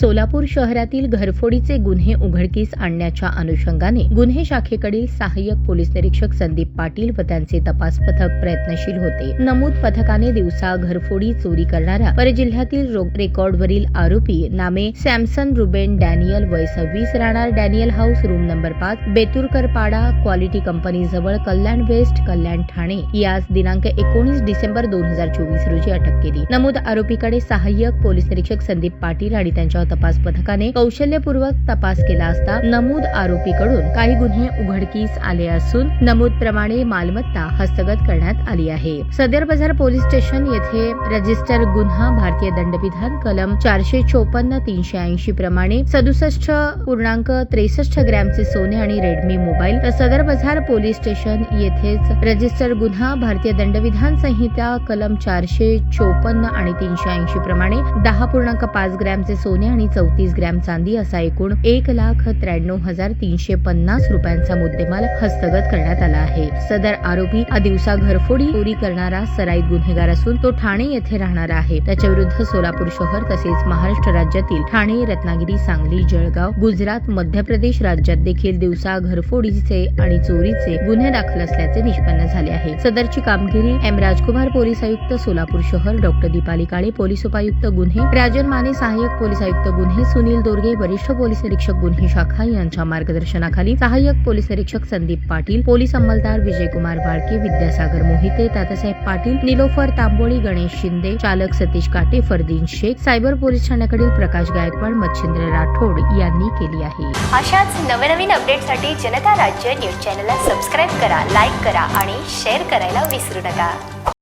सोलापूर शहरातील घरफोडीचे गुन्हे उघडकीस आणण्याच्या अनुषंगाने गुन्हे शाखेकडील सहाय्यक पोलीस निरीक्षक संदीप पाटील व त्यांचे तपास पथक प्रयत्नशील होते. नमूद पथकाने दिवसा घरफोडी चोरी करणारा परजिल्ह्यातील रेकॉर्डवरील आरोपी नामे सॅमसन रुबेन डॅनियल वय सव्वीस राहणार डॅनियल हाऊस रूम नंबर पाच बेतुरकर पाडा क्वालिटी कंपनी जवळ कल्याण वेस्ट कल्याण ठाणे. यास दिनांक एकोणीस डिसेंबर दोन हजार चोवीस रोजी अटक केली. नमूद आरोपीकडे सहाय्यक पोलीस निरीक्षक संदीप पाटील आणि त्यांच्या तपास पथकाने कौशल्यपूर्वक तपास केला असता नमूद आरोपीकडून काही गुन्हे उघडकीस आले असून नमूद प्रमाणे मालमत्ता हस्तगत करण्यात आली आहे. सदर बाजार पोलीस स्टेशन येथे रजिस्टर गुन्हा भारतीय दंडविधान कलम चारशे चोपन्न तीनशे ऐंशी प्रमाणे सदुसष्ट पूर्णांक त्रेसष्ट ग्रॅमचे सोने आणि रेडमी मोबाईल तर सदर बाजार पोलीस स्टेशन येथेच रजिस्टर गुन्हा भारतीय दंडविधान संहिता कलम चारशे चोपन्न आणि तीनशे ऐंशी प्रमाणे दहा पूर्णांक पाच ग्रॅमचे सोने आणि चौतीस ग्रॅम चांदी असा एकूण एक लाख त्र्याण्णव हजार तीनशे पन्नास रुपयांचा मुद्देमाल हस्तगत करण्यात आला आहे. सदर आरोपी हा दिवसा घरफोडी चोरी करणारा सराईत गुन्हेगार असून तो ठाणे येथे राहणारा आहे. त्याच्या विरुद्ध सोलापूर शहर तसेच महाराष्ट्र राज्यातील ठाणे रत्नागिरी सांगली जळगाव गुजरात मध्य प्रदेश राज्यात देखील दिवसा घरफोडीचे आणि चोरीचे गुन्हे दाखल असल्याचे निष्पन्न झाले आहे. सदरची कामगिरी एम राजकुमार पोलीस आयुक्त सोलापूर शहर डॉक्टर दीपाली काळे पोलीस उपायुक्त गुन्हे राजन माने सहाय्यक पोलीस आयुक्त गुन्हे सुनील दोरगे वरिष्ठ पोलीस निरीक्षक गुन्हे शाखा यांच्या मार्गदर्शनाखाली सहाय्यक पोलीस निरीक्षक संदीप पाटील पोलीस अंमलदार विजयकुमार बाळके विद्यासागर मोहिते तातासाहेब पाटील निलोफर तांबोळी गणेश शिंदे चालक सतीश काटे फरदीन शेख सायबर पोलीस ठाण्याकडील प्रकाश गायकवाड मच्छिंद्र राठोड यांनी केली आहे. अशाच नवनवीन अपडेटसाठी जनता राज्य न्यूज चॅनलला सबस्क्राईब करा लाईक करा आणि शेअर करायला विसरू नका.